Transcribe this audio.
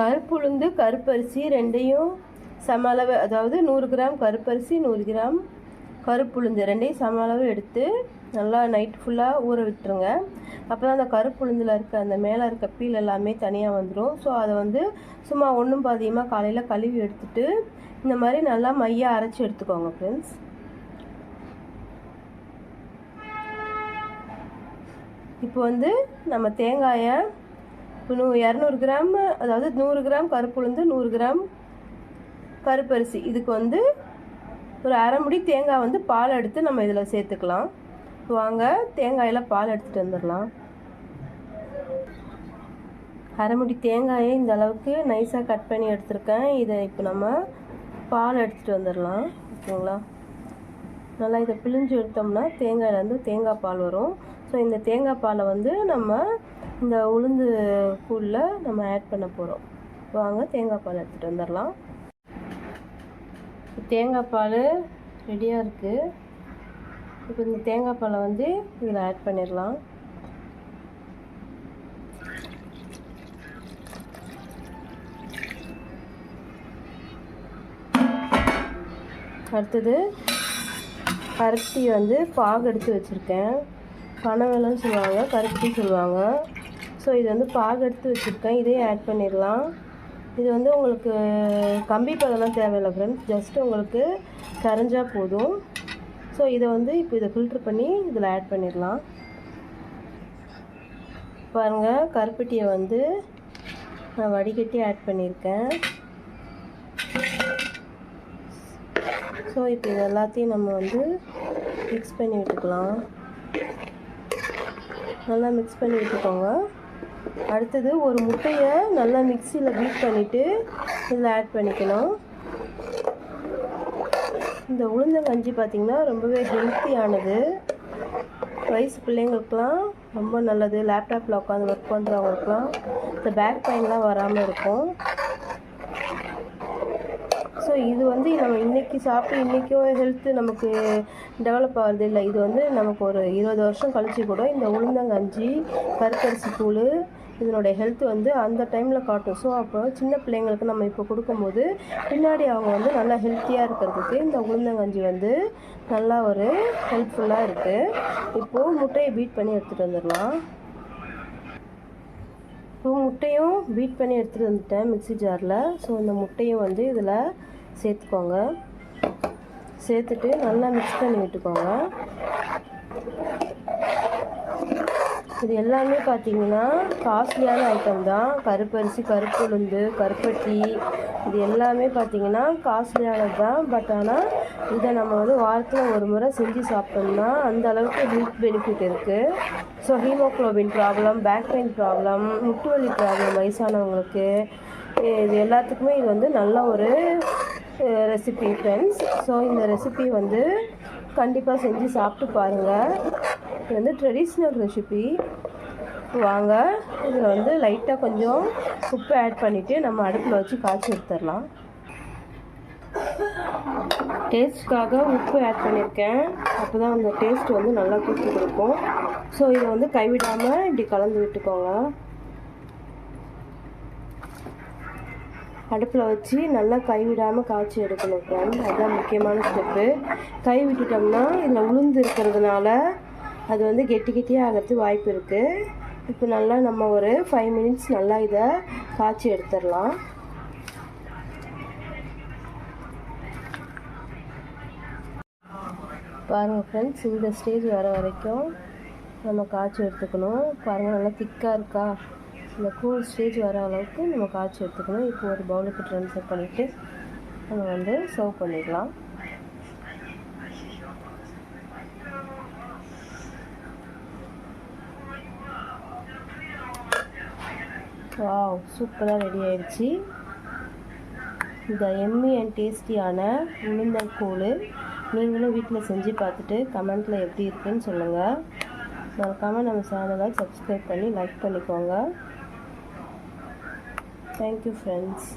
கருப்புளுந்து கருப்பரிசி ரெண்டையும் சம அளவு அதாவது நூறு கிராம் கருப்பரிசி நூறு கிராம் கருப்புளுந்து ரெண்டையும் சம அளவு எடுத்து நல்லா நைட் ஃபுல்லாக ஊற விட்டுருங்க. அப்போ தான் அந்த கருப்புளுந்தில் இருக்க அந்த மேலே இருக்க பீல் எல்லாமே தனியாக வந்துடும் ஸோ அதை வந்து சும்மா ஒன்றும் பாதியமாக காலையில் கழுவி எடுத்துட்டு இந்த மாதிரி நல்லா மையாக அரைச்சி எடுத்துக்கோங்க ஃப்ரெண்ட்ஸ் இப்போ வந்து நம்ம தேங்காயை நூ இரநூறு கிராம் அதாவது நூறு கிராம் கருப்புளுந்து நூறு கிராம் கருப்பரிசி இதுக்கு வந்து ஒரு அரை முடி தேங்காய் வந்து பால் எடுத்து நம்ம இதில் சேர்த்துக்கலாம். இப்போ வாங்க தேங்காயில் பால் எடுத்துகிட்டு வந்துடலாம். அரை முடி தேங்காயை இந்த அளவுக்கு நைஸாக கட் பண்ணி எடுத்திருக்கேன். இதை இப்போ நம்ம பால் எடுத்துகிட்டு வந்துடலாம். ஓகேங்களா? நல்லா இதை பிழிஞ்சு எடுத்தோம்னா தேங்காயிலேருந்து தேங்காய் பால் வரும். ஸோ இந்த தேங்காய் பாலை வந்து நம்ம இந்த உளுந்து கூழில் நம்ம ஆட் பண்ண போகிறோம் வாங்க தேங்காய் பால் எடுத்துகிட்டு வந்துடலாம். தேங்காய் பால் ரெடியாக இருக்குது இப்போ இந்த தேங்காய் பாலை வந்து இதில் ஆட் பண்ணிடலாம். அடுத்தது பருத்தி வந்து பாகு எடுத்து வச்சுருக்கேன். பனவெல்லாம் சொல்லுவாங்க பருத்தி சொல்லுவாங்க. ஸோ இது வந்து பாகு எடுத்து வச்சுருக்கேன். இதையும் ஆட் பண்ணிடலாம். இது வந்து உங்களுக்கு கம்பி பதெல்லாம் தேவையில்லை ஃப்ரெண்ட்ஸ் ஜஸ்ட் உங்களுக்கு கரைஞ்சால் போதும். ஸோ இதை வந்து இப்போ இதை ஃபில்ட்ரு பண்ணி இதில் ஆட் பண்ணிடலாம். பாருங்கள் கருப்பட்டியை வந்து நான் வடிகட்டி ஆட் பண்ணியிருக்கேன். ஸோ இப்போ இது எல்லாத்தையும் நம்ம வந்து மிக்ஸ் பண்ணி விட்டுக்கலாம். நல்லா மிக்ஸ் பண்ணி விட்டுக்கோங்க. அடுத்தது ஒரு முட்டையை நல்லா மிக்சியில் பீட் பண்ணிவிட்டு இதில் ஆட் பண்ணிக்கணும். இந்த உளுந்தங்கஞ்சி பார்த்திங்கன்னா ரொம்பவே ஹெல்த்தியானது வயசு பிள்ளைங்களுக்குலாம் ரொம்ப நல்லது. லேப்டாப்பில் உட்காந்து ஒர்க் பண்ணுறவங்களுக்குலாம் இந்த பேக் பெயின்லாம் வராமல் இருக்கும். ஸோ இது வந்து நம்ம இன்றைக்கி சாப்பிட்டு இன்றைக்கோ ஹெல்த்து நமக்கு டெவலப் ஆகிறது இல்லை. இது வந்து நமக்கு ஒரு இருபது வருஷம் கழிச்சு கூட இந்த உளுந்தங்கஞ்சி கருக்கரிசி கூழ் இதனுடைய ஹெல்த் வந்து அந்த டைமில் காட்டும். ஸோ அப்போ சின்ன பிள்ளைங்களுக்கு நம்ம இப்போ கொடுக்கும்போது பின்னாடி அவங்க வந்து நல்லா ஹெல்த்தியாக இருக்கிறதுக்கு இந்த உளுந்தங்கஞ்சி வந்து நல்லா ஒரு ஹெல்ப்ஃபுல்லாக இருக்குது இப்போது முட்டையை பீட் பண்ணி எடுத்துகிட்டு வந்துடலாம். இப்போ முட்டையும் பீட் பண்ணி எடுத்துகிட்டு வந்துட்டேன் மிக்ஸி ஜாரில் ஸோ இந்த முட்டையும் வந்து இதில் சேர்த்துக்கோங்க. சேர்த்துட்டு நல்லா மிக்ஸ் பண்ணி விட்டுக்கோங்க. இது எல்லாமே பார்த்தீங்கன்னா காஸ்ட்லியான ஐட்டம் தான். கருப்பரிசி கருப்புளுந்து கருப்பட்டி இது எல்லாமே பார்த்தீங்கன்னா காஸ்ட்லியானது தான். பட் ஆனால் இதை நம்ம வந்து வாரத்தில் ஒரு முறை செஞ்சு சாப்பிட்டோம்னா அந்த அளவுக்கு ஹெல்த் பெனிஃபிட் இருக்குது so haemoglobin problem back pain problem முட்டு வலி ப்ராப்ளம் வயசானவங்களுக்கு இது எல்லாத்துக்குமே இது வந்து நல்ல ஒரு ரெசிபி ஃப்ரெண்ட்ஸ் ஸோ இந்த ரெசிபி வந்து கண்டிப்பாக செஞ்சு சாப்பிட்டு பாருங்கள் இது வந்து ட்ரெடிஷ்னல் ரெசிபி வாங்க. இதில் வந்து லைட்டாக கொஞ்சம் உப்பு ஆட் பண்ணிவிட்டு நம்ம அடுப்பில் வச்சு காய்ச்சி எடுத்துடலாம். டேஸ்ட்காக உப்பு ஆட் பண்ணியிருக்கேன். அப்போ தான் அந்த டேஸ்ட் வந்து நல்லா தூக்கி கொடுக்கும். ஸோ இதை வந்து கைவிடாமல் இப்படி கலந்து விட்டுக்கோங்க. அடுப்பில் வச்சு நல்லா கைவிடாமல் காய்ச்சி எடுக்கணும் ஃப்ரெண்ட் அதுதான் முக்கியமான ஸ்டெப்பு கை விட்டுட்டோம்னா இதில் உளுந்து இருக்கிறதுனால அது வந்து கெட்டி கெட்டியாக ஆகிறதுக்கு வாய்ப்பு இருக்குது இப்போ நல்லா நம்ம ஒரு ஃபைவ் மினிட்ஸ் நல்லா இதை காய்ச்சி எடுத்துடலாம். பாருங்கள் ஃப்ரெண்ட்ஸ் இந்த ஸ்டேஜ் வர வரைக்கும் நம்ம காய்ச்சி எடுத்துக்கணும். பாருங்கள் நல்லா திக்காக இருக்கா? இந்த கூல் ஸ்டேஜ் வர அளவுக்கு நம்ம காய்ச்சி எடுத்துக்கணும். இப்போ ஒரு பவுலுக்கு ட்ரான்ஸ்ஃபர் பண்ணிவிட்டு நம்ம வந்து சர்வ் பண்ணிக்கலாம். வாவ் சூப்பராக ரெடி ஆயிடுச்சு. இந்த எம்மி அண்ட் டேஸ்டியான உளுந்தக்கூழ் நீங்களும் வீட்டில் செஞ்சு பார்த்துட்டு கமெண்ட்டில் எப்படி இருக்குன்னு சொல்லுங்கள் மறக்காமல் நம்ம சேனலை சப்ஸ்கிரைப் பண்ணி லைக் பண்ணிக்கோங்க. Thank you friends